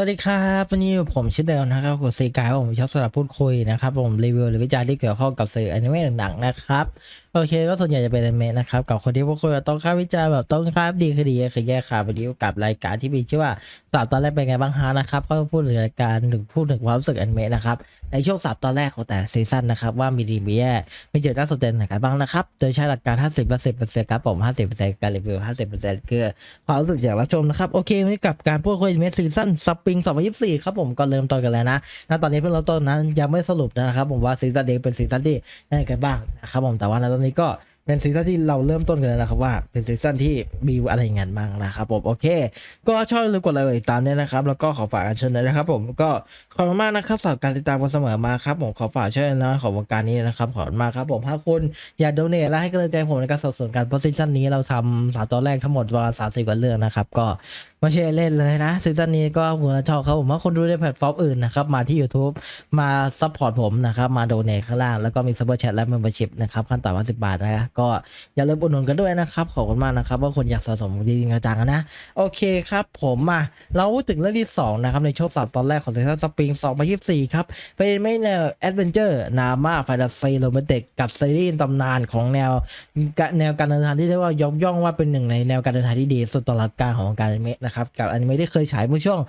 วัสดีครับวันนี้ผมชิดเดิมนะครับกับซีกายผมชอบสำหรับพูดคุยนะครับผมรีวิวหรือวิจารณ์ที่เกี่ยวข้องกับสื่ออนิเมะต่างๆนะครับโอเคก็ส่วนใหญ่จะเป็นอนิเมะนะครับกับคนที่พูดคุยต้องค่าวิจารณ์แบบต้องค่าดีคือดีคือแย่ค่ะวันนี้กับรายการที่มีชื่อว่าสามตอนแรกเป็นไงบ้างฮะนะครับก็พูดถึงรายการถึงพูดถึงความรู้สึกอนิเมะนะครับ ในช่วงสามตอนแรกของแต่ละซีซั่นนะครับ ว่ามีดีมีแย่มีจุดน่าสนใจไหนกันบ้างนะครับ โดยใช้หลักการ 50เปอร์เซ็นต์เปอร์เซ็นต์ครับผม 50%การรีวิว 50%คือความรู้สึกจากรับชมนะครับ โอเควันนี้กับการพูดคุยเมสซีซั่นสปริง2024 ครับผมก็เริ่มต้นกันแล้วนะณตอนนี้เพิ่งเริ่มต้นนั้นยังไม่สรุปนะครับผมว่าซีซั่นเดเป็นซีซั่นที่ได้กันบ้างนะครับผมแต่ว่าณตอนนี้ก็ เป็นซีซั่นที่เราเริ่มต้นกันแล้วนะครับว่าเป็นซีซั่นที่มีอะไรอย่างนั้นบ้างนะครับผมโอเค ก็ชอบลืมกดไลค์ติดตามด้วยนะครับ แล้วก็ขอฝากกันเชิญเลยนะครับ ผมก็ขอบคุณมากนะครับสำหรับการติดตามกันเสมอมาครับผมขอฝากเช่วยนะของวงการนี้นะครับขอบคุณมากครับผมถ้าคุณอยากโดเนทและให้กำลังใจผมในการสนับสนุนการเพราะซีซั่นนี้เราทำสามตอนแรกทั้งหมดประมาณสามสิบกว่าเรื่องนะครับก็ไม่ใช่เล่นเลยนะซีซั่นนี้ก็ผมชอบเขาผมว่าคนดูในแพลตฟอร์มอื่นนะครับมาที่ YouTube มาซัพพอร์ตผมนะครับมาโดเนทข้างล่างแล้วก็มีซัพเปอร์แชทและเมมเบอร์ชิพนะครับขั้นต่ำว่าสิบาทนะก็อย่าลืมอุดหนุนกันด้วยนะครับ ขอบคุณมากนะครับ ว่าคนอยากสะสมจริงจังนะ โอเคครับ ผมมาเราพูดถึงเรื่องที่ 2 นะครับ ในช่วงสามตอนแรกของซีซั่นสปริง2024 ครับ เป็นไม่แนวแอดเวนเจอร์นามาแฟนตาซีโรแมนติกกับซีรีส์ตำนานของแนวแนวการเดินทางที่เรียกว่ายกย่องว่าเป็นหนึ่งในแนวการเดินทางที่ดีสุดตลอดกาลของวงการอนิเมะนะครับกับอนิเมะที่เคยฉายเมื่อช่วง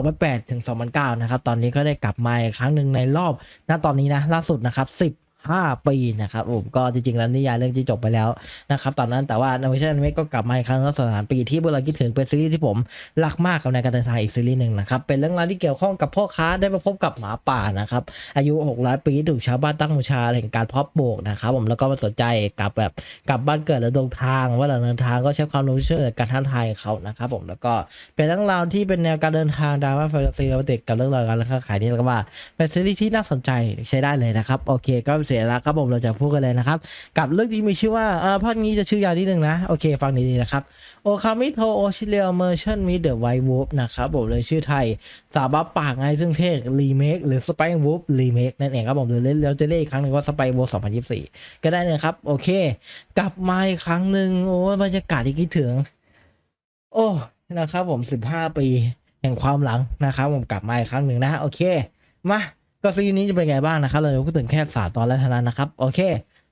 2008 ถึง 2009 นะครับตอนนี้ก็ได้กลับมาอีกครั้งหนึ่งในรอบณตอนนี้นะล่าสุดนะครับ 10 5 ปีนะครับผมก็จริงๆแล้วนิยายเรื่องที่จบไปแล้วนะครับตอนนั้นแต่ว่านเวอร์ชันอนิเมก็กลับมาอีกครั้งแล้วสถานปีที่พวกเราคิดถึงเป็นซีรีส์ที่ผมรักมากกับในการเดินทางอีกซีรีส์หนึ่งนะครับเป็นเรื่องราวที่เกี่ยวข้องกับพ่อค้าได้มาพบกับหมาป่านะครับอายุ600ปีถูกชาวบ้านตั้งบูชาแห่งการเพาะปลูกนะครับผมแล้วก็มาสนใจกับแบบกลับบ้านเกิดและเดินทางว่าหลังเดินทางก็ใช้ความรู้เชื่อการท้าทายเขานะครับผมแล้วก็เป็นเรื่องราวที่เป็นแนวการเดินทางดราม่าแฟนตาซีโรแมนติกกับเรื่องราวการค้าขายนี่แล้วก็ว่าเป็นซีรีส์ที่น่าสนใจใช้ได้เลยนะครับโอเคก็เสียแล้วครับผมเราจะพูดกันเลยนะครับ กับเรื่องที่มีชื่อว่าเออภาคนี้จะชื่อยาวนิดนึงนะ โอเค ฟังดีๆนะครับโอคามิโทโอชิเรียเมอร์ชันมีเดอะไวท์วูฟนะครับผมเลยชื่อไทย สาบับปากไงซึ่งเทศรีเมคหรือสไปวูฟรีเมคนั่นเองครับผมหรือเราจะเรียกอีกครั้งหนึ่งว่าสไปน์วูฟ2024 ก็ได้นะครับ โอเค กลับมาอีกครั้งหนึ่งโอ้บรรยากาศที่คิดถึง โอ้นะครับผม 15 ปีแห่งความหลังนะครับผมกลับมาอีกครั้งหนึ่งนะ โอเค มา ก็ซีนนี้จะเป็นไงบ้างนะครับ เราจะพูดถึงแค่สาตอนแรกเท่านั้นนะครับ โอเค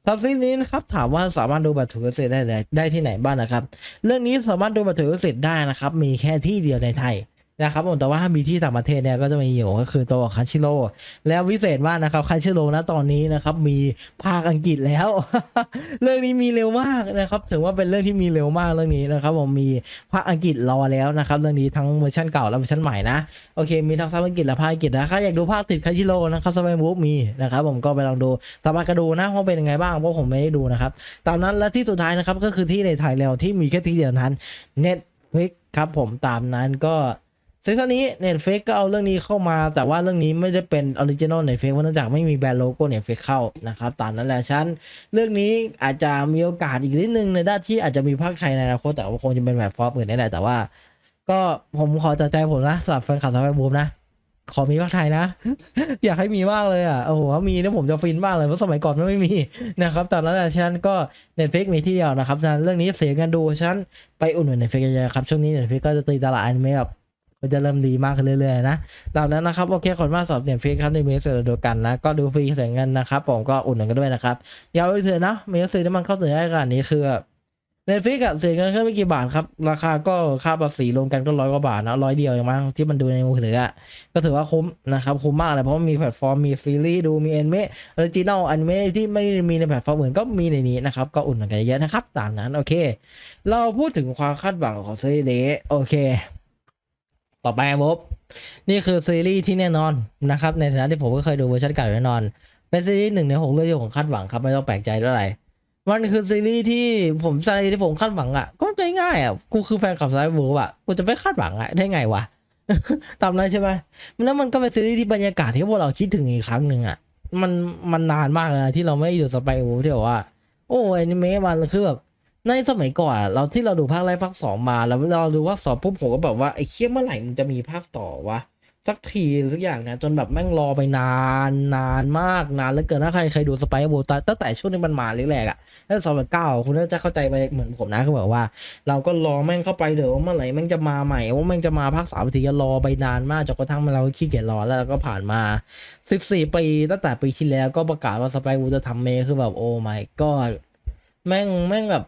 สำหรับซีนนี้นะครับถามว่าสามารถดูบัตรถือลิขสิทธิ์ได้ได้ที่ไหนบ้างนะครับ เรื่องนี้สามารถดูบัตรถือลิขสิทธิ์ได้นะครับ มีแค่ที่เดียวในไทย นะครับผมแต่ว่ามีที่ต่างประเทศเนี่ยก็จะมีอยู่ก็คือตัวคันชิโร่แล้ววิเศษมากนะครับคันชิโร่นะตอนนี้นะครับมีภาคอังกฤษแล้ว เรื่องนี้มีเร็วมากนะครับถือว่าเป็นเรื่องที่มีเร็วมากเรื่องนี้นะครับผมมีภาคอังกฤษรอแล้วนะครับเรื่องนี้ทั้งเวอร์ชันเก่าและเวอร์ชันใหม่นะโอเคมีทั้งภาษาอังกฤษและภาคอังกฤษนะใครอยากดูภาคติดคันชิโร่นะครับสมัยมูฟมีนะครับผมก็ไปลองดูสามารถกระดูนะว่าเป็นยังไงบ้างเพราะผมไม่ได้ดูนะครับตามนั้นและที่สุดท้ายนะครับก็คือที่ในไทยแล้วที่มีแค่ที่เดียวนั้น Netflix ครับผมตามนั้นก็ ซีซั่นนี้ Netflix ก็เอาเรื่องนี้เข้ามา แต่ว่าเรื่องนี้ไม่ได้เป็นออริจินอล Netflix เพราะเนื่องจากไม่มีแบรนด์โลโก้ Netflix เข้านะครับตามนั้นแหละฉันเรื่องนี้อาจจะมีโอกาสอีกนิดนึงในด้านที่อาจจะมีภาคไทยในอนาคตแต่ว่าคงจะเป็นแบบฟอร์มอื่นได้แหละแต่ว่า ก็ผมขอตัดใจผมนะสำหรับแฟนคลับสายบูมนะขอมีภาคไทยนะ อยากให้มีมากเลยอะโอ้โหถ้ามีนี่ยผมจะฟินมากเลยเพราะสมัยก่อนมันไม่มีนะครับตอนนั้นอะฉันก็ Netflix มีที่เดียวนะครับฉะนั้นเรื่องนี้เสียเงินดูฉันไปอุ่นหนุน Netflix เยอะๆครับช่วงนี้ Netflix ก็จะตีตลาดอนิเมะแบบ ก็จะเริ่มดีมากขึ้นเรื่อยๆนะตามนั้นนะครับโอเคขอบคุณมากสำหรับ Netflix ครับในเมสเซอร์เดียวกันนะ ก็ดูฟรีเสียเงินนะครับ ผมก็อุ่นหนุนกันด้วยนะครับย่าไปเถื่อนนะเมสเซอร์ที่มันเข้าถึงได้ขนาดนี้คือ Netflix อะเสียเงินแค่ไม่กี่บาทครับ ราคาก็ค่าภาษีรวมกันก็ร้อยกว่าบาทนะร้อยเดียวเองมั้งที่มันดูในมือถืออะก็ถือว่าคุ้มนะครับ คุ้มมากเลยเพราะมีแพลตฟอร์มมีซีรีส์ดูมีแอนิเมะออริจินอลอนิเมะที่ไม่มีในแพลตฟอร์มอื่นก็มีในนี้นะครับ ก็อุ่นกันเยอะนะครับตามนั้นโอเค เราพูดถึงความคาดหวังของซีรีส์นี้โอเค ต่อไปครับนี่คือซีรีส์ที่แน่นอนนะครับ ในฐานะที่ผมก็เคยดูเวอร์ชันเก่าแน่นอน เป็นซีรีส์หนึ่งในหกเรื่องที่ผมคาดหวังครับไม่ต้องแปลกใจเท่าไหร่มันคือซีรีส์ที่ผมใจที่ผมคาดหวังอะ ก็ง่ายๆอะกูคือแฟนคลับไซบูอะกูจะไม่คาดหวังอะได้ไงวะตามนั้นใช่ไหมแล้วมันก็เป็นซีรีส์ที่บรรยากาศที่พวกเราคิดถึงอีกครั้งหนึ่งอะมันมันนานมากเลยที่เราไม่ดูสไปบูที่แบบว่า โอ้อนิเมะมันคือแบบ ในสมัยก่อนเราที่เราดูภาคแรกภาคสองมา แล้วเราดูว่าสองปุ๊บผมก็แบบว่าไอ้เคี้ยเมื่อไหร่มันจะมีภาคต่อวะสักทีสักอย่างนะจนแบบแม่งรอไปนานนานมากนานแล้วเกินถ้าใครเคยดูสไปร์โวตตั้งแต่ช่วงที่มันมาแรกๆอะตั้งแต่สองพันเก้าคุณน่าจะเข้าใจไปเหมือนผมนะคือแบบว่า เราก็รอแม่งเข้าไปเดี๋ยวว่าเมื่อไหร่แม่งจะมาใหม่ว่าแม่งจะมาภาคสามทีก็รอไปนานมากจนกระทั่งเราขี้เกียจรอแล้วก็ผ่านมาสิบสี่ปีตั้งแต่ปีที่แล้วก็ประกาศว่าสไปร์โวจะทำเมย์คือแบบโอ้ my god แม่งแม่งแบบ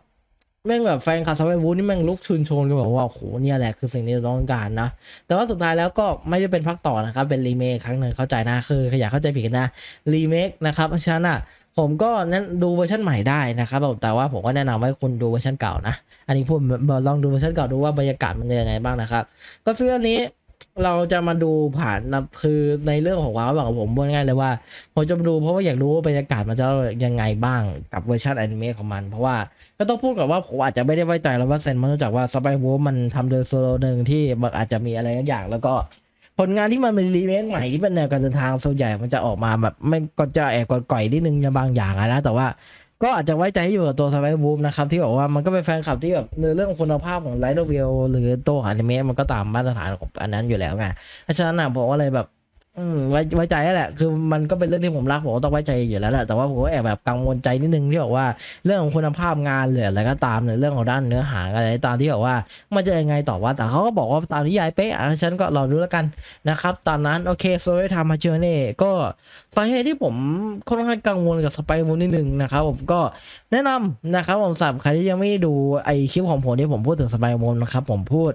แม่งแบบแฟนคลับสไปวูดนี่แม่งลุกชุนโชนกันแบบว่าโอ้โหเนี่ยแหละคือสิ่งที่เราต้องการนะ แต่ว่าสุดท้ายแล้วก็ไม่ได้เป็นภาคต่อนะครับ เป็นรีเมคครั้งหนึ่งเข้าใจนะคืออย่าเข้าใจผิดนะรีเมคนะครับเพราะฉะนั้นอะผมก็นั้นดูเวอร์ชันใหม่ได้นะครับแต่ว่าผมก็แนะนำให้คุณดูเวอร์ชันเก่านะ อันนี้พูดลองดูเวอร์ชันเก่าดูว่าบรรยากาศมันเป็นยังไงบ้างนะครับ ก็ซื้ออันนี้ เราจะมาดูผ่านนะคือในเรื่องของความหวังของผมพูดง่ายๆเลยว่าผมจะมาดูเพราะว่าอยากรู้ว่าบรรยากาศมันจะยังไงบ้างกับเวอร์ชันอนิเมะของมัน เพราะว่าก็ต้องพูดก่อนว่าผมอาจจะไม่ได้ไว้ใจแล้วว่าเซนมันเนื่องจากว่าสไปร์วูมันทำโดยโซโลหนึ่งที่มันอาจจะมีอะไรบางอย่าง แล้วก็ผลงานที่มันเป็นรีเมคใหม่ที่เป็นแนวการเดินทางส่วนใหญ่มันจะออกมาแบบไม่ก็จะแอบก่อยๆนิดนึงในบางอย่างนะแต่ว่า ก็อาจจะไว้ใจอยู่กับตัวสไปร์วูมนะครับ ที่บอกว่ามันก็เป็นแฟนคลับที่แบบในเรื่องคุณภาพของไลท์โนเวลหรือตัวอนิเมะมันก็ตามมาตรฐานของอันนั้นอยู่แล้วไงเพราะฉะนั้นนะผมก็เลยแบบ อืมไว้ไว้ใจแล้วแหละ คือมันก็เป็นเรื่องที่ผมรักผมก็ต้องไว้ใจอยู่แล้วแหละแต่ว่าผมก็แอบแบบกังวลใจนิดนึงที่บอกว่าเรื่องของคุณภาพงานหรืออะไรก็ตามในเรื่องของด้านเนื้อหาอะไรตามที่บอกว่ามันจะยังไงต่อว่าแต่เขาก็บอกว่าตามนิยายเป๊ะอะฉันก็รอดูแล้วกันนะครับตอนนั้นโอเคโซยทำมาเจอเน่ก็สาเหตุที่ผมค่อนข้างกังวลกับสไปมูนนิดนึงนะครับผมก็แนะนำนะครับผมสำหรับใครที่ยังไม่ดูไอคลิปของผมที่ผมพูดถึงสไปมูนนะครับผมพูด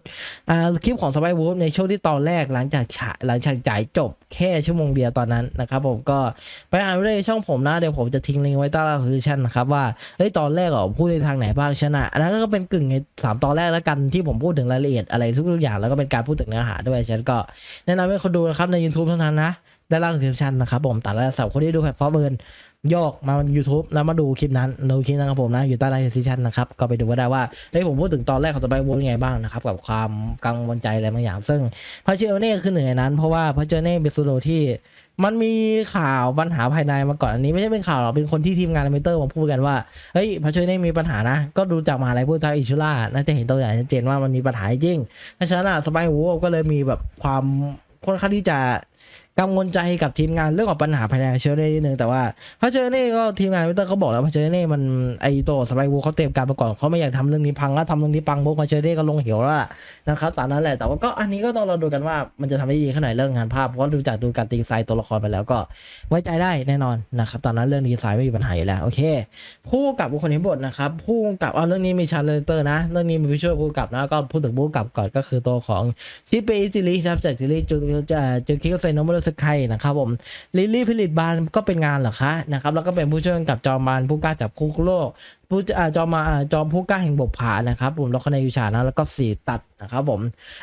อ่าคลิปของสไปวูฟในช่วงที่ตอนแรกหลังจากฉายหลังจากจ่ายจบแค่ชั่วโมงเดียวตอนนั้นนะครับผมก็ไปอ่านได้ในช่องผมนะ เดี๋ยวผมจะทิ้งลิงก์ไว้ใต้ล่างคอชั่นนะครับว่าเฮ้ยตอนแรกอะพูดในทางไหนบ้างชนะอันนั้นก็เป็นกึ่งในสามตอนแรกแล้วกันที่ผมพูดถึงรายละเอียดอะไรทุกอย่างแล้วก็เป็นการพูดถึงเนื้อหาด้วยฉันก็แนะนำให้คนดูนะครับใน YouTube เท่านั้นนะได้ล่างคอชั่นนะครับผมแต่ละสำหรับคนที่ดูแพลตฟอร์มอื่น โยกมา YouTube แล้วมาดูคลิปนั้นดูคลิปนั้นของผมนะอยู่ใต้ไลน์ซีชันนะครับก็ไปดูก็ได้ว่าเฮ้ยผมพูดถึงตอนแรกของสไปร์วอลยังไงบ้างนะครับกับความกังวลใจอะไรบางอย่าง ซึ่งพาเชอเน่คือหนึ่งในนั้นเพราะว่าพาเชอเน่เป็นซูโดที่มันมีข่าวปัญหาภายในมาก่อนอันนี้ไม่ใช่เป็นข่าวหรอกเป็นคนที่ทีมงานอเมเตอร์มาพูดกันว่าเฮ้ยพาเชอเน่มีปัญหานะ ก็ดูจากมหาลัยพุทธอิชุล่าน่าจะเห็นตัวอย่างชัดเจนว่ามันมีปัญหาจริงเพราะฉะนั้นอะสไปร์วอลก็เลยมีแบบความค่อนข้างที่จะ กังวลใจกับทีมงานเรื่องของปัญหาภายในเชอร์เน่นิดนึงแต่ว่าพระเชอร์เน่ก็ทีมงานวิเตอร์เขาบอกแล้วพระเชอร์เน่มันไอตัวสไปวูเขาเตรียมการมาก่อนเขาไม่อยากทำเรื่องนี้พังแล้วทำเรื่องนี้ปังพวกพระเชอร์เน่ก็ลงเหวแล้วล่ะนะครับตามนั้นแหละแต่ว่าก็อันนี้ก็ต้องเราดูกันว่ามันจะทำได้ดีขนาดไหนเรื่องงานภาพเพราะดูจากดูการตีไซน์ตัวละครไปแล้วก็ไว้ใจได้แน่นอนนะครับตอนนั้นเรื่องดีไซน์ไม่มีปัญหาอยู่แล้วโอเคผู้กับบุคคลเห็นบทนะครับผู้กับเอาเรื่องนี้มีชาร์เลเตอร์นะ เรื่องนี้มีผู้ช่วยผู้กับนะก็พูดถึงผู้กับก่อนก็คือตัวของชิเปอิจิริครับจากจิริจูจูคิโกเซโนมโรสไคนะครับผมลิลลี่ผลิตบานก็เป็นงานเหรอคะนะครับแล้วก็เป็นผู้ช่วยกับจอมบานผู้กล้าจับคุกโลกผู้จอมมาจอมผู้กล้าแห่งบกผานะครับผมแล้วก็ในวิชานะแล้วก็สีตัดนะครับผม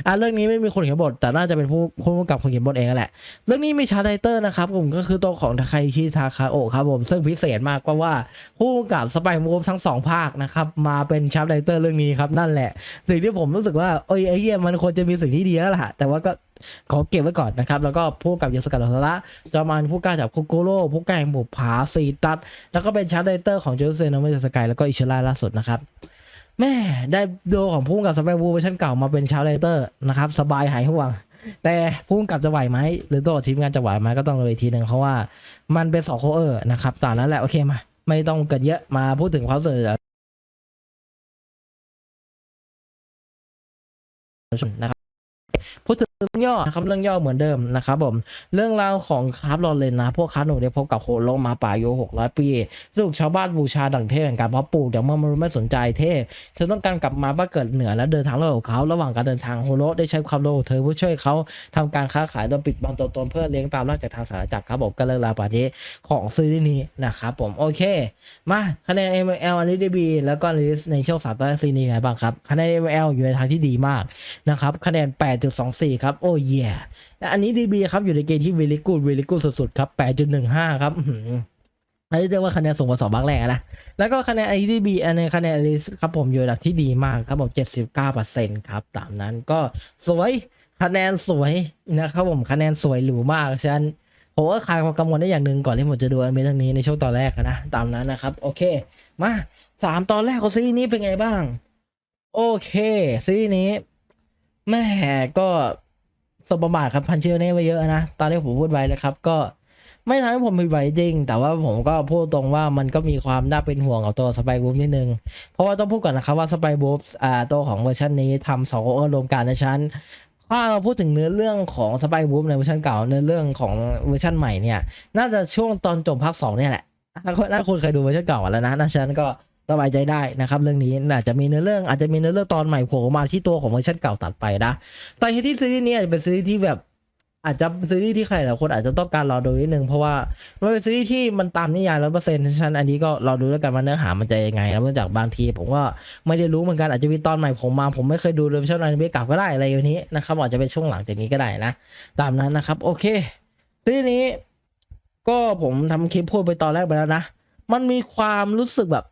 อ่าเรื่องนี้ไม่มีคนเขียนบท แต่น่าจะเป็นผู้ผู้กำกับคนเขียนบทเองแหละ เรื่องนี้มีชาร์ไดเตอร์นะครับผมก็คือตัวของทาคาชิทาคาโอครับผมซึ่งพิเศษมากกว่าว่าผู้กำกับสไปมูฟทั้งสองภาคนะครับมาเป็นชาร์ไดเตอร์เรื่องนี้ครับนั่นแหละสิ่งที่ผมรู้สึกว่าโอ้ยไอ้เหี้ยมันควรจะมีสิ่งที่ดีแล้วล่ะแต่ว่าก็ ขอเก็บไว้ก่อนนะครับ แล้วก็ผู้กำกับยศกัดอัลระจอมานผู้กล้าจับคุกโกโร่ผู้กล้าแห่งบุกผาสีตัด แล้วก็เป็นชาร์ไดเตอร์ของโจเซนโนเมสกายแล้วก็อิชล่าล่าสุดนะครับแม่ได้โดของผู้กำกับสไปวูเวอร์ชันเก่ามาเป็นชาร์ไดเตอร์นะครับสบายหายห่วงแต่ผู้กำกับจะไหวไหมหรือตัวทีมงานจะไหวไหมก็ต้องดูอีกทีหนึ่งเพราะว่ามันเป็นสองโคเออร์นะครับตามนั้นแหละโอเคมา ไม่ต้องเกินเยอะมาพูดถึงความสนุกนะครับพูดถึง ย่อนะครับเรื่องย่อเหมือนเดิมนะครับผมเรื่องราวของคราฟลอเรนนะพวกคราฟหนูได้พบกับโคโลงมาป่าอายุหกร้อยปีถูกชาวบ้านบูชาดั่งเทพแห่งการเพาะปลูกแต่เมื่อมันไม่สนใจเทพเธอต้องการกลับมาบ้านเกิดเหนือและเดินทางเล่าของเขาระหว่างการเดินทางโฮโลได้ใช้ความโลภเธอผู้ช่วยเขาทำการค้าขายโดยปิดบังตัวตนเพื่อเลี้ยงตามราชจากทางสารจักรครับผมก็เรื่องราวป่านี้ของซีรีส์นี้นะครับผมโอเค มาคะแนน ML อันนี้ดีบีแล้วก็ลิสในช่วงสามตอนซีนี้ไงบ้างครับคะแนน ML อยู่ในทางที่ดีมากนะครับคะแนน 8.24 ครับโอเย่และอันนี้ DB ครับอยู่ในเกณฑ์ที่ very good very good สุดๆครับ 8.15 ครับอันนี้เรียกว่าคะแนนสูงกว่าสองบักแรกนะ แล้วก็คะแนน IDB อันในคะแนนลิสครับผมอยู่ในระดับที่ดีมากครับผม 79%ครับ ตามนั้นก็สวยคะแนนสวยนะครับผมคะแนนสวยหรูมากฉะนั้นผมก็คลายความกังวลได้อย่างหนึ่งก่อนที่ผมจะดูอนิเมะเรื่องนี้ในช่วงตอนแรกนะ ตามนั้นนะครับ โอเค มาสามตอนแรกของซีรีส์นี้เป็นไงบ้าง โอเคซีรีส์นี้แม่ก็ สบประมาทครับพันเชลเน่ไปเยอะนะตอนที่ผมพูดไว้นะครับ ก็ไม่ทำให้ผมผิดหวังจริง แต่ว่าผมก็พูดตรงว่ามันก็มีความน่าเป็นห่วงกับตัวสไปบูฟนิดนึง เพราะว่าต้องพูดก่อนนะครับว่าสไปบูฟอ่าตัวของเวอร์ชันนี้ทำสองโอเวอร์รวมกันในชั้นถ้าเราพูดถึงเนื้อเรื่องของสไปบูฟในเวอร์ชันเก่าเนื้อเรื่องของเวอร์ชันใหม่เนี่ย น่าจะช่วงตอนจบภาคสองเนี่ยแหละนถ้าคุณเคยดูเวอร์ชันเก่าแล้วนะนะฉะนั้นก็ สบายใจได้นะครับเรื่องนี้อาจจะมีเนื้อเรื่องอาจจะมีเนื้อเรื่องตอนใหม่โผล่มาที่ตัวของเวอร์ชันเก่าตัดไปนะแต่ที่ซีรีส์นี้อาจจะเป็นซีรีส์ที่แบบอาจจะซีรีส์ที่ใครหลายคนอาจจะต้องการรอดูนิดนึงเพราะว่ามันเป็นซีรีส์ที่มันตามนิยายร้อยเปอร์เซ็นต์ฉันอันนี้ก็รอดูแล้วกันว่าเนื้อหามันจะยังไงแล้วเนื่องจากบางทีผมก็ไม่ได้รู้เหมือนกันอาจจะมีตอนใหม่ผมมา ผมไม่เคยดูเรื่องช่องอนิเมะเก่าก็ได้อะไรอย่างนี้นะครับอาจจะเป็นช่วงหลังจากนี้ก็ได้นะ ตามนั้นนะครับ โอเคซีรีส์นี้ ก็ผมทำคลิปพูดไปตอนแรกไปแล้วนะ มันมีความรู้สึกแบบ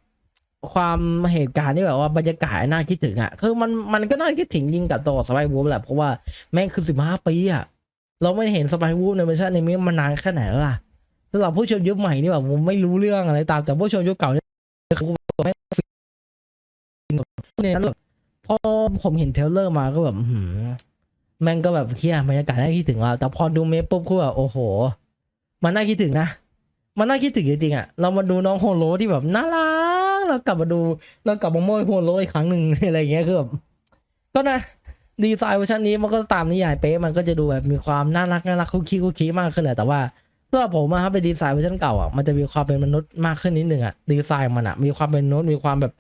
ความเหตุการณ์ที่แบบว่าบรรยากาศน่าคิดถึงอะ่ะ คือมันมันก็น่าคิดถึงยิงกับตัวสไปวูฟแหละ เพราะว่าแม่งคือสิบห้าปีอะ่ะ เราไม่เห็นสไปวูฟในเวอร์ชันในนี้มานานแค่ไหนแล้วล่ะสำหรับผู้ชมยุคใหม่นี่แบบผมไม่รู้เรื่องอะไรตามแต่ผู้ชมยุคเก่าเนี่ยคือแม่งฟินเนี่ยแล้วแบบพอผมเห็นเทเลอร์มาก็แบบแม่งก็แบบเคียบรรยากาศน่าคิดถึงอะแต่พอดูเมปปุ๊บก็แบบโอ้โห มันน่าคิดถึงนะ มันน่าคิดถึงจริงๆอะ เรามาดูน้องโฮโลที่แบบน่ารัก เรากลับมาดูเรากลับมาโมยโฮโลอีกครั้งหนึ่งอะไรเงี้ยคือแบบก็นะดีไซน์เวอร์ชันนี้มันก็ตามนิยายเป๊ะมันก็จะดูแบบมีความน่ารักน่ารักคุกคีคุกคีมากขึ้นแหละแต่ว่าสำหรับผมอะครับเป็นดีไซน์เวอร์ชันเก่าอะมันจะมีความเป็นมนุษย์มากขึ้นนิดหนึ่งอะดีไซน์มันอะมีความเป็นมนุษย์มีความแบบ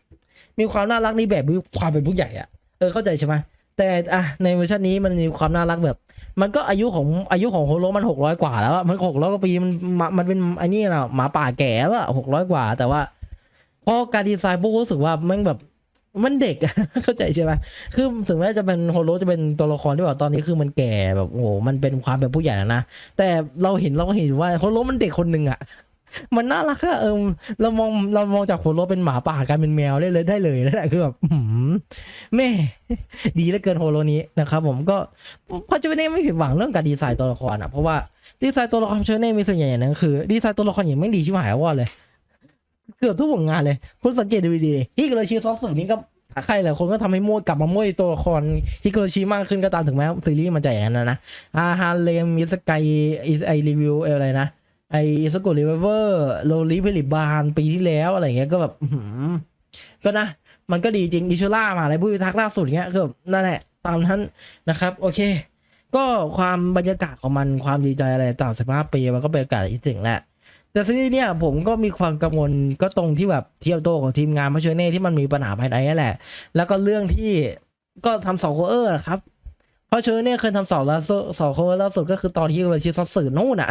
มีความน่ารักในแบบมีความเป็นผู้ใหญ่อะเออเข้าใจใช่ไหมแต่อะในเวอร์ชันนี้มันมีความน่ารักแบบ มันก็อายุของอายุของโฮโลมันหกร้อยกว่าแล้วอะมันหกร้อยกว่าปีมันมันมันเป็นไอ้นี่นะหมาป่าแก่แล้วอะหกร้อยกว่า แต่ว่า พอการดีไซน์พวกรู้สึกว่ามันแบบมันเด็ก เข้าใจใช่ไหมคือถึงแม้จะเป็นโฮโลจะเป็นตัวละครที่แบบตอนนี้คือมันแก่แบบโอ้โหมันเป็นความเป็นผู้ใหญ่แล้วนะแต่เราเห็นเราก็เห็นว่าโฮโลมันเด็กคนหนึ่งอะมันน่ารักอะเออเรามองเรามองจากโฮโลเป็นหมาป่ากลายเป็นแมวได้เลยได้เลยนั่นแหละคือแบบแม่ดีเหลือเกินโฮโลนี้นะครับผมก็พอจูเน่ไม่ผิดหวังเรื่องการดีไซน์ตัวละครอะเพราะว่าดีไซน์ตัวละครจูเน่มีส่วนใหญ่อย่างหนึงคือดีไซน์ตัวละครอย่างไม่ดีชิบหายว่าเลย เกือบทุกผลงานเลย คุณสังเกตดูดีๆฮิกโรชิซอฟสุดนี้ก็ใครหลายคนก็ทำให้โมดกลับมาโมดตัวละครฮิกโรชิมากขึ้นก็ตามถึงแม้ซีรีส์มันจะอย่างนั้นนะนะอาฮาเลมมิสกายไอรีวิวอะไรนะไอสกุลริเวอร์โลลิฟิลิบานปีที่แล้วอะไรเงี้ยก็แบบก็นะ มันก็ดีจริงอิชูล่ามาอะไรผู้พิทักษ์ล่าสุดเงี้ยก็แบนั่นแหละตามนั้นนะครับ โอเค ก็ความบรรยากาศของมันความดีใจอะไรต่างสิบห้าปีมันก็เป็นโอกาศที่ถึงแหละ แต่ซีรีส์เนี่ยผมก็มีความกังวลก็ตรงที่แบบเทียบโตของทีมงานมาเชเน่ที่มันมีปัญหาภายในนั่นแหละ แล้วก็เรื่องที่ก็ทำสองโคเออร์ครับ เพราะเชอเน่เคยทำสองแล้วสองโคเออร์ล่าสุดก็คือตอนที่เราชิซอสสื่อนู่นอะ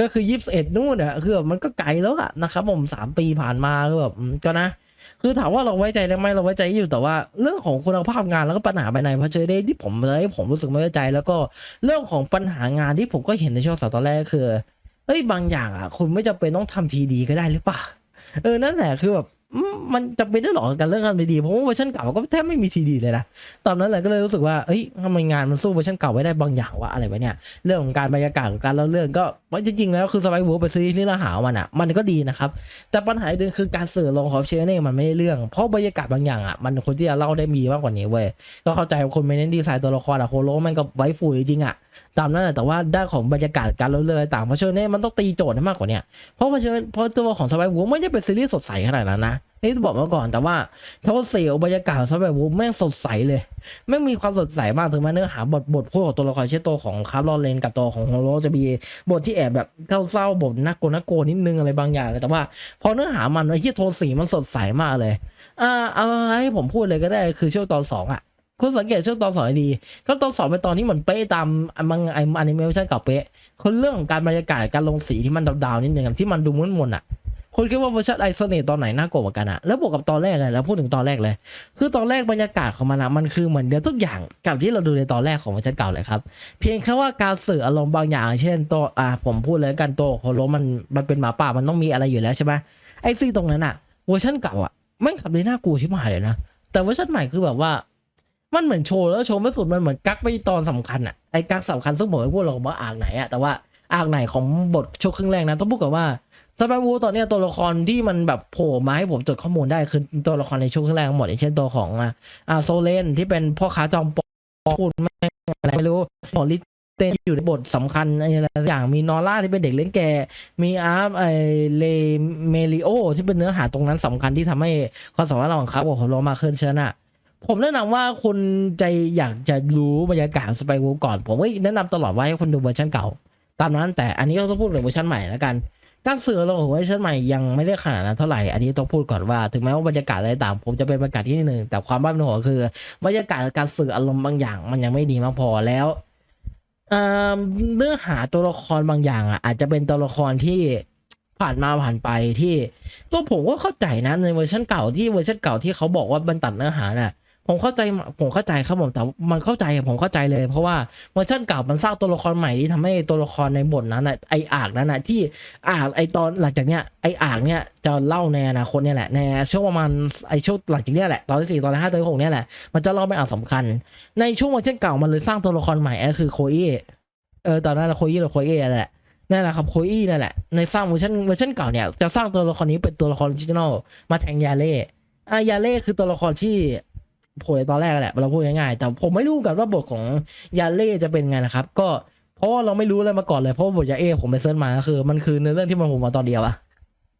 ก็คือยี่สิบเอ็ดนู่นอะคือแบบมันก็ไกลแล้วอะนะครับผมสามปีผ่านมาคือแบบก็นะ คือถามว่าเราไว้ใจได้ไหมเราไว้ใจอยู่แต่ว่าเรื่องของคุณภาพงานแล้วก็ปัญหาภายในเพราะเจอได้ที่ผมเลยผมรู้สึกไม่ไว้ใจ แล้วก็เรื่องของปัญหางานที่ผมก็เห็นในช่วงสาวตอนแรกคือ เอ้ยบางอย่างอะ คุณไม่จำเป็นต้องทำทีดีก็ได้หรือเปล่าเออนั่นแหละคือแบบ มันจำเป็นด้วยหรอการเรื่องการทีดีเพราะว่าเวอร์ชันเก่าก็แทบไม่มีทีดีเลยนะตอนนั้นแหละก็เลยรู้สึกว่าเอ้ยทำไมงานมันสู้เวอร์ชันเก่าไม่ได้บางอย่างวะอะไรวะเนี่ยเรื่องของการบรรยากาศของการเล่าเรื่องก็ว่าจริงๆแล้วคือสไปวูไปซื้อที่เนื้อหามันอะมันก็ดีนะครับแต่ปัญหาเรื่องคือการสื่อลงของเชนเน่มันไม่ได้เรื่อง เพราะบรรยากาศบางอย่างอะมันคนที่จะเล่าได้มีมากกว่านี้เว้ยก็เข้าใจว่าคนไม่เน้นดีไซน์ตัวละครอะโคโลมันก็ไว้ฟูจริงอะตามนั้นแหละแต่ว่าด้านของบรรยากาศการเล่าเรื่องอะไรต่างเพราะเชนเน่มันต้องตีโจทย์ให้มากกว่าเนี้ยเพราะว่าเชนเพราะตัวของสไปวูไม่ได้เป็นซีรีส์สดใสขนาดนั้นนะนี่ต้องบอกมาก่อนแต่ว่าเขาเสียบรรยากาศของสไปวูแม่งสดใสเลยแม่งมีความสดใสมากถึงแม้เนื้อหาบทบทพูดของตัวละครเช่นตัวของคาร์ลอเลนกับตัวของโฮโลจะมีบทที่แอบแบบเศร้าๆบทน่ากลัวน่ากลัวนิดนึงอะไรบางอย่างเลยแต่ว่า พอเนื้อหามันไอ้ที่โทนสีมันสดใสมากเลย อ่าเอาให้ผมพูดเลยก็ได้คือช่วงตอนสองอะคุณสังเกตช่วงตอนสองดี ก็ตอนสองเป็นตอนที่เหมือนเป๊ะตามมังไออนิเมชันเก่าเป๊ะคนเรื่องของการบรรยากาศการลงสีที่มันดาวๆนิดนึงที่มันดูมึนมนๆอะ คนคิดว่าเวอร์ชันไอโซเนตตอนไหนน่ากลัวกว่ากันอะแล้วบวกกับตอนแรกเลยแล้วพูดถึงตอนแรกเลย คือตอนแรกบรรยากาศของมันอะมันคือเหมือนเดียวทุกอย่างกับที่เราดูในตอนแรกของเวอร์ชันเก่าเลยครับ เพียงแค่ว่าการสื่ออารมณ์บางอย่าง เช่นตัวอ่าผมพูดเลยกันตัวโฮโลมันมันเป็นหมาป่ามันต้องมีอะไรอยู่แล้วใช่ไหมไอซีตรงนั้นอะเวอร์ชันเก่าอะม่งขับได้น่ากลัวชิบหายเลยนะแต่เวอร์ชันใหม่คือแบบว่ามันเหมือนโชว์แล้วโชว์ไม่สุดมันเหมือนกักไปตอนสำคัญอะไอ้กักสำคัญซึ่งผมไม่พูดหรอกว่าอ่างไหนอะแต่ว่าอ่างไหนของบทช่วงครึ่งแรกนะต้องพูดกับว่า สไปวูตอนนี้ตัวละครที่มันแบบโผล่มาให้ผมจดข้อมูลได้คือตัวละครในช่วงครึ่งแรกทั้งหมดอย่างเช่นตัวของอะอ่าโซเลนที่เป็นพ่อค้าจอมปลอมพูดแม่อะไรไม่รู้ของลิเตนอยู่ในบทสำคัญอะไรอย่างมีนอร่าที่เป็นเด็กเล่นแก มีอาร์ฟไอเลเมลิโอที่เป็นเนื้อหาตรงนั้นสำคัญที่ทำให้ความสามารถระหว่างครับกับของโรมาเคิลเชนะผมแนะนำว่าคุณใจอยากจะรู้บรรยากาศสไปวูก่อน ผมก็แนะนำตลอดว่าให้คนดูเวอร์ชันเก่า ตามนั้นแต่อันนี้ก็ต้องพูดถึงเวอร์ชันใหม่แล้วกัน การสื่อเราของเวอร์ชันใหม่ยังไม่ได้ขนาดนั้นเท่าไหร่ อันนี้ต้องพูดก่อนว่า ถึงแม้ว่าบรรยากาศอะไรต่างผมจะเป็นบรรยากาศที่หนึ่งแต่ความบ้าบอคือบรรยากาศการสื่ออารมณ์บางอย่าง มันยังไม่ดีมากพอแล้วเอ่อเนื้อหาตัวละครบางอย่างอะอาจจะเป็นตัวละครที่ผ่านมาผ่านไปที่ก็ผมก็เข้าใจนะในเวอร์ชันเก่าที่เวอร์ชันเก่าที่เขาบอกว่ามันตัดเนื้อหาน่ะ ผมเข้าใจผมเข้าใจครับผมแต่มันเข้าใจผมเข้าใจเลย เพราะว่าเวอร์ชันเก่ามันสร้างตัวละครใหม่ที่ทำให้ตัวละครในบทนั้นนะไออากนั้นนะที่อากไอตอนหลังจากเนี้ยไออากเนี่ยจะเล่าในอนาคตเนี่ยแหละในช่วงประมาณไอช่วงหลังจากเนี้ยแหละตอนที่สี่ตอนที่ห้าตอนที่หกเนี่ยแหละมันจะเล่าเป็นอันสำคัญ ในช่วงเวอร์ชันเก่ามันเลยสร้างตัวละครใหม่ก็คือโคอี้เออตอนนั้นโคอี้หรือโคอี้นั่นแหละนั่นแหละครับโคอี้นั่นแหละในสร้างเวอร์ชันเวอร์ชันเก่าเนี่ยจะสร้างตัวละครนี้เป็นตัวละครออริจินอลมาแทงยาเล่อะยาเล่คือตัวละครที่ โผล่ในตอนแรกแหละเราพูดง่ายๆแต่ผมไม่รู้กันว่าบทของยาเล่จะเป็นไงนะครับ ก็เพราะว่าเราไม่รู้อะไรมาก่อนเลยเพราะบทยาเอผมไปเซิร์ชมาก็คือ มันคือเนื้อเรื่องที่มันผมมาตอนเดียวอะ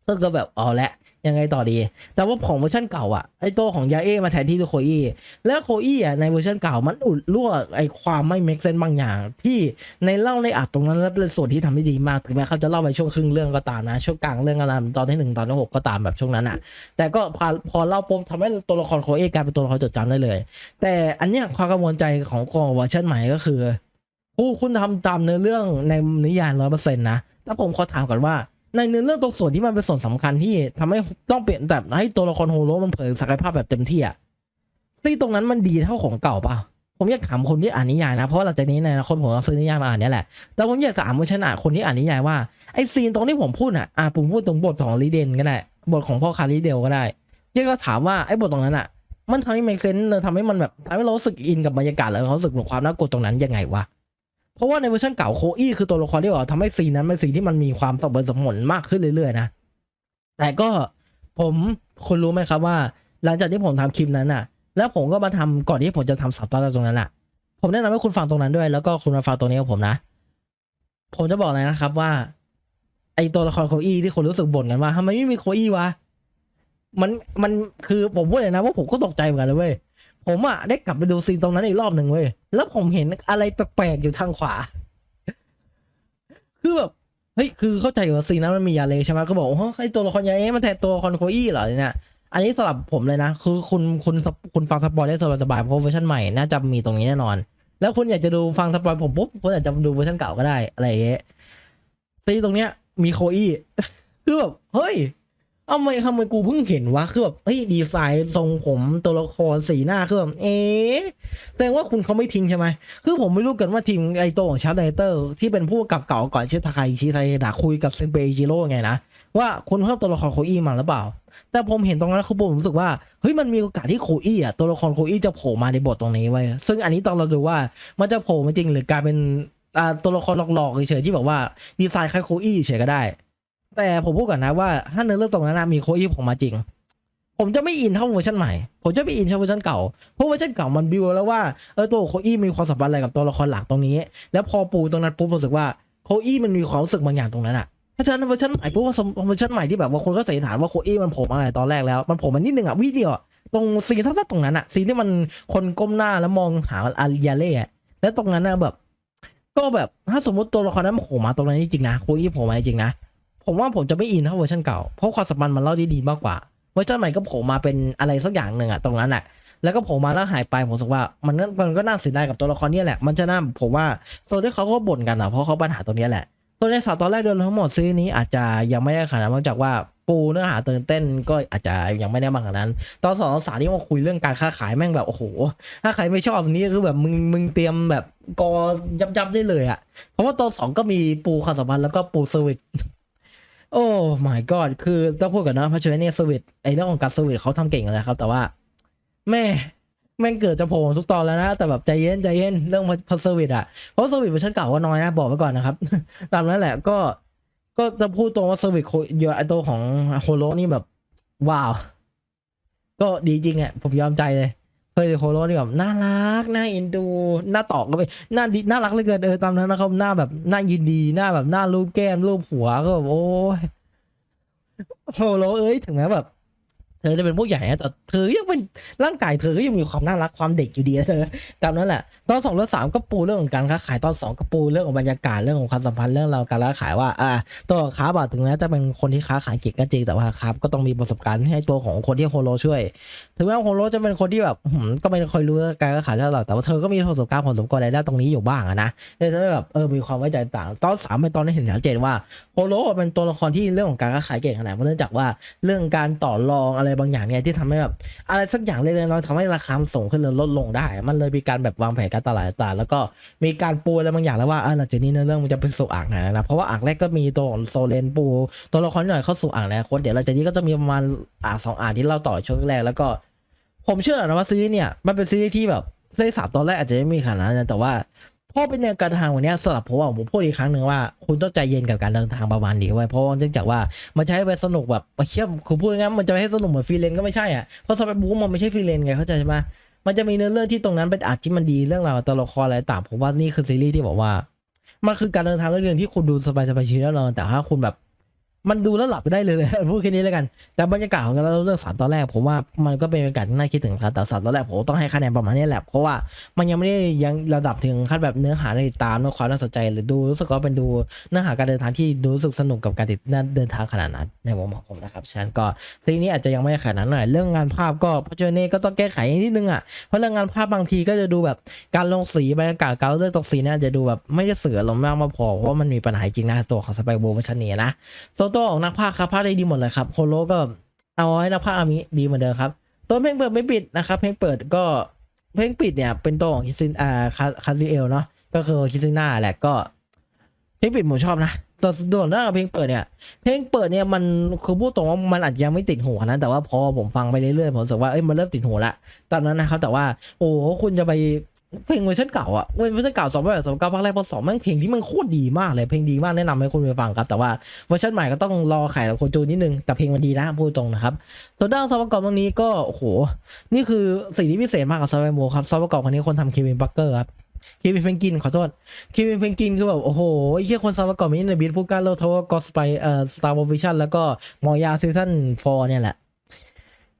เซิร์ชก็แบบอ๋อาละ ยังไงต่อดี แต่ว่าของเวอร์ชันเก่าอะไอตัวของยาเอมาแทนที่ตัวโคอี้แล้วโคอี้อะในเวอร์ชันเก่ามันอุดรั่วไอความไม่เมคเซนบางอย่าง ที่ในเล่าในอัดตรงนั้นแล้วเป็นส่วนที่ทำได้ดีมากถึงแม้เขาจะเล่าไปช่วงครึ่งเรื่องก็ตามนะ ช่วงกลางเรื่องก็ตามตอนที่หนึ่งตอนที่หกก็ตามแบบช่วงนั้นอะแต่ก็พอพอเล่าปุ๊บทำให้ตัวละครโคเอกลายเป็นตัวละครจดจำได้เลย แต่อันเนี้ยความกังวลใจของกองเวอร์ชันใหม่ก็คือผู้คุณทำตามเนื้อเรื่องในนิยายร้อยเปอร์เซ็นต์นะแต่ผมขอถามก่อนว่า ในเนื้อเรื่องตรงส่วนที่มันเป็นส่วนสำคัญที่ทำให้ต้องเปลี่ยนแบบให้ตัวละครโฮโลมันเผยศักยภาพแบบเต็มที่อะซึ่ตรงนั้นมันดีเท่าของเก่าปะผมอยากถามคนที่อ่านนิยายนะ เพราะหลังจากนี้ในอนาคตผมต้องซื้อนิยายมาอ่านเนี่ยแหละ แต่ผมอยากถามวอร์ชันอะคนที่อ่านนิยายว่าไอซีนตรงที่ผมพูดอะอะผมพูดตรงบทของลีเดนก็ได้ บทของพ่อคาริเดลก็ได้ยังเราถามว่าไอ้บทตรงนั้นอะ มันทำให้ make sense เลยทำให้มันแบบทำให้เรารู้สึกอินกับบรรยากาศแล้วเรารู้สึกถึงความน่ากลัวตรงนั้นยังไงวะ เพราะว่าในเวอร์ชันเก่าโคอี้คือตัวละครที่บอกว่าทำให้ซีนนั้นเป็นซีนที่มันมีความสมบูรณ์สมผลมากขึ้นเรื่อยๆนะแต่ก็ผมคุณรู้ไหมครับว่า หลังจากที่ผมทำคลิปนั้นอะ แล้วผมก็มาทำก่อนที่ผมจะทำสับตอนตรงนั้นอะ ผมแนะนำให้คุณฟังตรงนั้นด้วย แล้วก็คุณมาฟังตรงนี้กับผมนะ ผมจะบอกเลยนะครับว่า ไอตัวละครโคอี้ที่คนรู้สึกบ่นกันว่าทำไมไม่มีโคอี้วะมันมันคือผมพูดเลยนะว่าผมก็ตกใจเหมือนกันเลยเว้ย ผมอะได้กลับไปดูซีนตรงนั้นอีกรอบหนึ่งเว้ย แล้วผมเห็นอะไรแปลกๆอยู่ทางขวา คือแบบเฮ้ยคือเข้าใจว่าซีนนั้นมันมียาเลใช่ไหมก็บอกว่าไอตัวละครยาเอมันแทนตัวละครโคอี้เหรอเนี่ยอันนี้สำหรับผมเลยนะ คือคุณคุณคุณฟังสปอยได้สบายๆเพราะเวอร์ชันใหม่น่าจะมีตรงนี้แน่นอน แล้วคุณอยากจะดูฟังสปอยผมปุ๊บคุณอาจจะดูเวอร์ชันเก่าก็ได้อะไรอย่างเงี้ยซีตรงเนี้ยมีโคอี้คือแบบเฮ้ย เอาไม่ทำไมกูเพิ่งเห็นวะคือแบบเฮ้ยดีไซน์ทรงผมตัวละครสีหน้าคือแบบเอ๊ะแสดงว่าคุณเขาไม่ทิ้งใช่ไหมคือผมไม่รู้กันว่าทีมไอโตวของชาร์ดเตอร์ ที่เป็นผู้กับเก่าก่อนชื่อทาคาอิชิไซดะคุยกับเซนเปจิโร่ไงนะว่าคุณเพิ่มตัวละครโคอี้มาหรือเปล่า แต่ผมเห็นตรงนั้นคือผมรู้สึกว่าเฮ้ยมันมีโอกาสที่โคอี้อะตัวละครโคอี้จะโผล่มาในบทตรงนี้ไว้ซึ่งอันนี้ต้องเราดูว่ามันจะโผล่มาจริงหรือกลายเป็นตัวละครหลอกๆเฉยๆที่แบบว่าดีไซน์คล้ายโคอี้เฉยก็ได้ แต่ผมพูดก่อนนะว่าถ้าเนื้อเรื่องตรงนั้นนะมีโคอี้ผมมาจริง ผมจะไม่อินเท่าเวอร์ชันใหม่ ผมจะไม่อินเท่าเวอร์ชันเก่า เพราะเวอร์ชันเก่ามันบิวแล้วว่าเออตัวโคอี้มีความสัมพันธ์อะไรกับตัวละครหลักตรงนี้ แล้วพอปูตรงนั้นปุ๊บรู้สึกว่าโคอี้มันมีความรู้สึกบางอย่างตรงนั้นอะเพราะฉะนั้นเวอร์ชันใหม่ปุ๊บว่าเวอร์ชันใหม่ที่แบบว่าคนก็สันนิษฐานว่าโคอี้มันโผล่มาอะไรตอนแรกแล้วมันโผล่มานิดนึงอะวิเดียวอตรงซีนสั้นๆตรงนั้นอะซีนที่มันคนก้มหน้าแล้วมองหาอาริยาเล่แล้วตรงนั้นนะแบบ ก็แบบถ้าสมมติตัวละครนั้นโผล่มาตรงนั้นจริงนะโคอี้โผล่มาจริงนะ ผมว่าผมจะไม่อินเท่าเวอร์ชันเก่า เพราะความสัมพันธ์มันเล่าได้ดีมากกว่า เวอร์ชันใหม่ก็โผล่มาเป็นอะไรสักอย่างหนึ่งอะตรงนั้นอะแล้วก็โผล่มาแล้วหายไปผมรู้สึกว่ามันมันก็น่าเสียดายกับตัวละครนี่แหละ มันจะน่าผมว่าโซนที่เขาก็บ่นกันอะเพราะเขาปัญหาตรงนี้แหละตัวในสาวตอนแรกโดยทั้งหมดซีรีส์นี้อาจจะยังไม่ได้ขนาดนั้นจากว่าปูเนื้อหาตื่นเต้นก็อาจจะยังไม่ได้มากขนาดนั้น ตอนสองสามนี่มาคุยเรื่องการค้าขายแม่งแบบโอ้โห ถ้าใครไม่ชอบนี้คือแบบมึงมึงเตรียมแบบกอยับยับๆได้เลยอะเพราะว่าตอนสองก็มีปูความสัมพันธ์แล้วก็ปูเซอร์วิส โอ้ my god คือต้องพูดก่อนนะพราะฉะนั้นเนี่ยสวิตไอเรื่องของการสวิตเขาทำเก่งเลยครับ แต่ว่า แม่แม่งเกิดจะโผล่ทุกตอนแล้วนะ แต่แบบใจเย็นใจเย็นเรื่องพัสวิตอะเพราะสวิตเวอร์ชันเก่าก็น้อยนะ บอกไว้ก่อนนะครับ ตามนั้นแหละก็ก็จะพูดตรงว่าสวิตเยอะไอตัวของโฮโลนี่แบบ ว้าว ก็ดีจริงอะผมยอมใจเลย เคยโคโลนี่แบบน่ารักน่าเอ็นดูหน้าตอกก็ไปหน้าดีน่ารักเหลยเกินเออตามนั้นนะครับหน้าแบบหน้ายินดีหน้าแบบหน้ารูปแก้มรูปหัวก็แบบโอ้ยโคโลเอ้ยถึงแม้แบบ ธอจะเป็นผู้ใหญ่นะแต่เธอยังเป็นร่างกายเธอก็ยังมีความน่ารักความเด็กอยู่ดีเธอตามนั้นแหละ ตอนสองและสามก็ปูเรื่องของการค้าขายตอนสองก็ปูเรื่องของบรรยากาศเรื่องของความสัมพันธ์เรื่องราวการค้าขายว่าอ่าตัวค้าบาถึงแม้จะเป็นคนที่ค้าขายเก่งก็จริงแต่ว่าครับก็ต้องมีประสบการณ์ให้ตัวของคนที่โฮโลช่วย ถึงแม้โฮโลจะเป็นคนที่แบบก็ไม่ค่อยรู้องการค้าขายเท่าไหร่แต่ว่าเธอก็มีประสบการณ์พอสมควรในด้านตรงนี้อยู่บ้างนะเลยทำให้แบบเออมีความไว้ใจต่าง ตอนสามเป็นตอนที่เห็นชัดเจนว่าโฮโลเป็นตัวละครที่เรื่องของการค้าขายเก่งขนาดเพราะเนื่องจากว่าเรื่องการต่อรองอะไรบางอย่างเนี่ยที่ทำให้แบบอะไรสักอย่างเล็กๆน้อยๆทำให้ราคาสูงขึ้นหรือลดลงได้ มันเลยมีการแบบวางแผนการตลาดต่างๆแล้วก็มีการปูอะไรบางอย่างแล้วว่าอ่าหลังจากนี้เนื้อเรื่องมันจะเป็นสู่อ่างไหนนะเพราะว่าอ่างแรกก็มีตัวของโซเลนปู ตัวละครหน่อยเข้าสู่อ่างนอนาคตเดี๋ยวหลังจากนี้ก็จะมีประมาณอ่างสองอ่างที่เราต่อช่วงแรกแล้วก็ ผมเชื่อนะว่าซีรีส์เนี่ยมันเป็นซีรีส์ที่แบบซีรีส์สามตอนแรกอาจจะไม่มีขนาดนั้นแต่ว่า พอเป็นแนวการเดินทางวันนี้สำหรับผมว่าผมพูดอีกครั้งหนึ่งว่า คุณต้องใจเย็นกับการเดินทางประมาณนี้ไว้เพราะว่าเนื่องจากว่ามันใช้ไปสนุกแบบเชี่ยคือพูดงั้นมันจะไม่ให้สนุกเหมือนฟรีเลนก็ไม่ใช่อะเพราะสำหรับบูมมันไม่ใช่ฟรีเลนไงเข้าใจใช่ไหมมันจะมีเนื้อเรื่องที่ตรงนั้นเป็นอาจที่มันดีเรื่องราวตัวละครอะไรต่างผมว่านี่คือซีรีส์ที่บอกว่า มันคือการเดินทางเรื่องนึงที่คุณดูสบายๆชีวิตแล้วนอนแต่ถ้าคุณแบบ มันดูแล้วหลับไปได้เลยพูดแค่นี้แล้วกัน แต่บรรยากาศของเราเลือกสารตอนแรกผมว่ามันก็เป็นบรรยากาศที่น่าคิดถึงครับแต่สารตอนแรกผมต้องให้คะแนนประมาณนี้แหละเพราะว่ามันยังไม่ได้ยังระดับถึงขั้นแบบเนื้อหาในติดตามเนื้อความน่าสนใจหรือดูรู้สึกว่าเป็นดูเนื้อหาการเดินทางที่ดูรู้สึกสนุกกับการติดเดินทางขนาดนั้นในมุมของผมนะครับฉะนั้นก็ซีนี้อาจจะยังไม่ขนาดนั้นหน่อยเรื่องงานภาพก็พอเจอเน่ก็ต้องแก้ไขนิดนึงอะเพราะเรื่องงานภาพบางทีก็จะดูแบบการลงสีบรรยากาศการเลือกตกสีเนี่ยอาจะดูแบบไม่ได้เสือลงมากมาพอเพราะมันมีปัญหาจริงนะตัวของสไปโบเวอร์ชันนี้นะโซโต้ของนักพากย์ครับพากย์ได้ดีหมดเลยครับโคโลก็เอาให้นักพากย์อามิดีเหมือนเดิมครับ ตัวเพลงเปิดไม่ปิดนะครับเพลงเปิดก็เพลงปิดเนี่ย เป็นตัวของคิซินอ่าคาคาซิเอลเนาะก็คือคิซิน่าแหละก็เพลงปิดผมชอบนะส่วนส่วนหน้าเพลงเปิดเนี่ย เพลงเปิดเนี่ยมันคือพูดตรงว่ามันอาจจะยังไม่ติดหูนะแต่ว่าพอผมฟังไปเรื่อยๆผมรู้สึกว่าเอ้ยมันเริ่มติดหูละตอนนั้นนะครับแต่ว่าโอ้คุณจะไป เพลงเวอร์ชันเก่าอะเวอร์ชันเก่าสองพันแบบสองเก้าภาคแรกภาคสองม่งเพลงที่มันโคตรดีมากเลยเพลงดีมากแนะนำให้คุณไปฟังครับ แต่ว่าเวอร์ชันใหม่ก็ต้องรอขายกับคนจูนนิดนึง แต่เพลงมันดีนะพูดตรงนะครับส่วนด้านซอฟต์ประกอบตรงนี้ก็โอ้โห นี่คือสิ่งที่พิเศษมากกับซอฟต์แวร์โมครับซอฟต์ประกอบคนนี้คนทำเควินบัคเกอร์ครับเควินเพนกินขอโทษเควินเพนกินคือแบบโอ้โหไอ้เหี้ยคนซอฟต์ประกอบมีในบีทพูการโลโทกอสไปเอ่อสตาร์วอร์วิชั่นแล้วก็มอยาซีซั่นโฟเนี่ยแหละ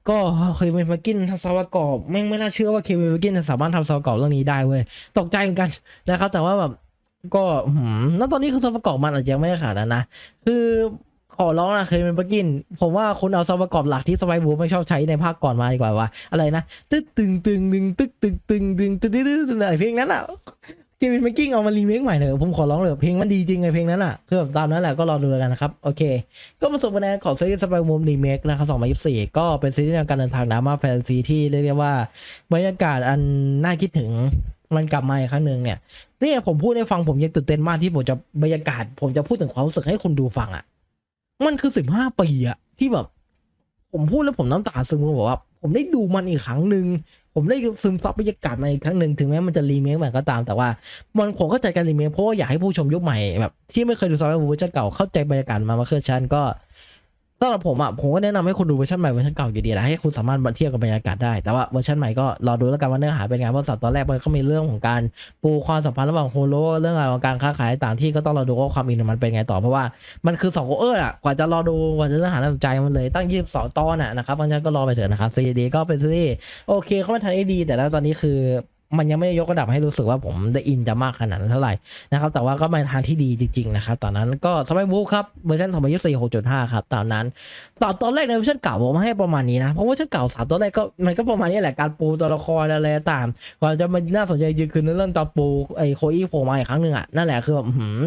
ก็เควินเพนกินทำซอฟต์ประกอบแม่งไม่น่าเชื่อว่าเควินเพนกินจะสามารถทำซอฟต์ประกอบเรื่องนี้ได้เว้ยตกใจเหมือนกันนะครับ แต่ว่าแบบก็หืมณตอนนี้คือซอฟต์ประกอบมันอาจจะยังไม่ได้ขนาดนั้นนะคือขอร้องนะเคยเป็นปกิน ผมว่าคุณเอาซอฟต์ประกอบหลักที่สไปบูไม่ชอบใช้ในภาคก่อนมาดีกว่าว่าอะไรนะตึ๊ดตึงตึงตึงตึ๊กตึงตึงตึงตึ๊ดตึ๊ดตึ๊ดตึ๊ดอะไรเพลงนั้นอะ เควินเมกกิ้งเอามารีเมคใหม่เถอะผมขอร้องเลยเพลงมันดีจริงไงเพลงนั้นอะคือแบบตามนั้นแหละก็รอดูแล้วกันนะครับ โอเค ก็มาส่งคะแนนของซีรีส์สไปบูมรีเมคนะครับ2024ก็เป็นซีรีส์แนวการเดินทางดราม่าแฟนซีที่เรียกได้ว่าบรรยากาศอันน่าคิดถึงมันกลับมาอีกครั้งหนึ่งเนี่ยนี่ผมพูดให้ฟังผมยังตื่นเต้นมากที่ผมจะบรรยากาศ ผมจะพูดถึงความรู้สึกให้คนดูฟังอะ มันคือสิบห้าปีอะที่แบบ ผมพูดแล้วผมน้ำตาซึมผมบอกว่า ผมได้ดูมันอีกครั้งหนึ่ง ผมได้ซึมซับบรรยากาศมาอีกครั้งหนึ่งถึงแม้มันจะรีเมคใหม่ก็ตามแต่ว่ามันผมเข้าใจการรีเมคเพราะว่าอยากให้ผู้ชมยุคใหม่แบบที่ไม่เคยดูซาวร์เวอร์ชันเก่าเข้าใจบรรยากาศมามาเคอร์ชันก็ สำหรับผมอะผมก็แนะนำให้คุณดูเวอร์ชันใหม่เวอร์ชันเก่าอยู่ดีแหละให้คุณสามารถเทียบกับบรรยากาศได้แต่ว่าเวอร์ชันใหม่ก็รอดูแล้วกันว่าเนื้อหาเป็นไงเพราะสัตว์ตอนแรกมันก็มีเรื่องของการปูความสัมพันธ์ระหว่างโฮโลเรื่องราวของการค้าขายต่างที่ก็ต้องรอดูว่าความอินมันเป็นไงต่อเพราะว่ามันคือสองโอเออร์อะกว่าจะรอดูกว่าจะเนื้อหาน่าสนใจมันเลยตั้งยี่สิบสองตอนอะนะครับเพราะฉะนั้นก็รอไปเถอะนะครับซีดีก็เป็นซีรีส์โอเคเขาม่ทันได้ดี แต่แล้วตอนนี้คือ มันยังไม่ได้ยกระดับให้รู้สึกว่าผมได้อินจะมากขนาดนั้นเท่าไหร่นะครับ แต่ว่าก็มาทางที่ดีจริง ๆ นะครับ ตอนนั้นก็สมัยบูครับเวอร์ชัน2024 6.5ครับ ตอนนั้นตอนตอนแรกในเวอร์ชันเก่าผมให้ประมาณนี้นะ เพราะว่าเวอร์ชันเก่าสามตอนแรกก็มันก็ประมาณนี้แหละ การปูตัวละครอะไรต่างก่อนจะมาน่าสนใจยืนคือเรื่องตอนปูไอ้โคอี้โผล่มาอีกครั้งหนึ่งอะ นั่นแหละคือแบบ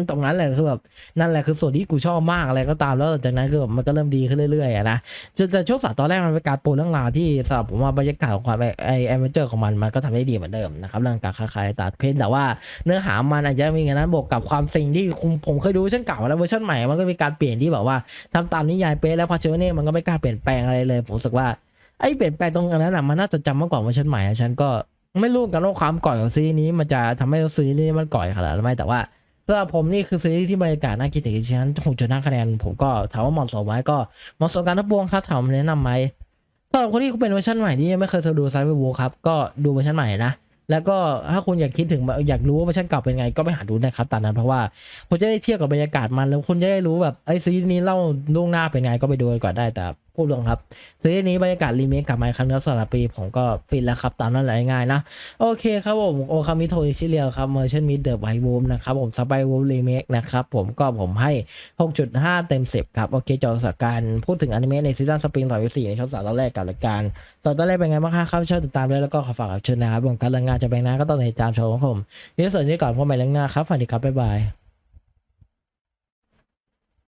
ตรงนั้นแหละคือแบบนั่นแหละคือส่วนที่กูชอบมากอะไรก็ตาม แล้วหลังจากนั้นคือแบบมันก็เริ่มดีขึ้นเรื่อยๆอะนะแต่ช่วงสามตอนแรกมันเป็นการปูเรื่องราวที่สำหรับผมว่าบรรยากาศของความไอ้แอเวนเจอร์ของมันมันก็ทำได้ดีเหมือนเดิมนะครับเรื่องการค้าขายต่าเพียงแต่ว่าเนื้อหามันอาจจะมีอย่างนั้นบวกกับความสิ่งที่ผมผมเคยดูเชันเก่าแล้วเวอร์ชันใหม่มันก็มีการเปลี่ยนที่แบบว่าทำตามนิยายเป๊ะแล้วพอเจอเนี่ยมันก็ไม่กล้าเปลี่ยนแปลงอะไรเลย ผมรู้สึกว่าไอ้เปลี่ยนแปลงตรงนั้นอะมันน่าจะจำมากกว่าเวอร์ชันใหม่นะฉันก็ไม่รู้กันว่าความก่อยของซีรีส์นี้มันจะทำให้ซีรีส์นี้มันก่อยขนาดไหมแต่ว่าสำหรับผมนี่คือซีรีส์ที่บรรยากาศน่าคิดถึงฉะนั้นหกจุดห้าคะแนนผมก็ถามว่าเหมาะสมไหมก็เหมาะสมกันทั้งปวงครับถามแนะนำไหมสำหรับคนที่เป็นเวอร์ชันใหม่ที่ยังไม่เคยดูไซเบอร์วูครับก็ดูเวอร์ชันใหม่นะ แล้วก็ถ้าคุณอยากคิดถึงอยากรู้ว่าเวอร์ชันเก่าเป็นไง ก็ไปหาดูนะครับตอนนั้นเพราะว่าคุณจะได้เทียบกับบรรยากาศมันแล้วคุณจะได้รู้แบบไอ้ซีนี้เล่าล่วงหน้าเป็นไงก็ไปดูก่อนได้แต่พูดตรงครับซีรีส์นี้บรรยากาศรีเมคกลับมาอีกครั้งแล้วสำหรับปีผมก็ฟินแล้วครับ ตามนั้นแหละง่ายๆนะ โอเคครับผม โอคามิโทอิชิเรียครับเมอร์เชนมิดเดอร์ไววูมนะครับผมสไปวูมรีเมคนะครับผมก็ผมให้ 6.5 เต็ม 10 ครับ โอเคจอสกการพูดถึงอนิเมะในซีซั่นสปริงต่อ4ในช่องสามตอนแรกกับรายการตอนตอนแรกเป็นไงบ้างครับเข้าชอบติดตามด้วยแล้วก็ขอฝากกับเชิญนะครับผมการรายงานจะเป็นไงก็ต้องติดตามชมของผมนี่ส่วนนี้ก่อนพบกันใหม่เรื่องหน้าครับฝันดีครับบ๊ายบาย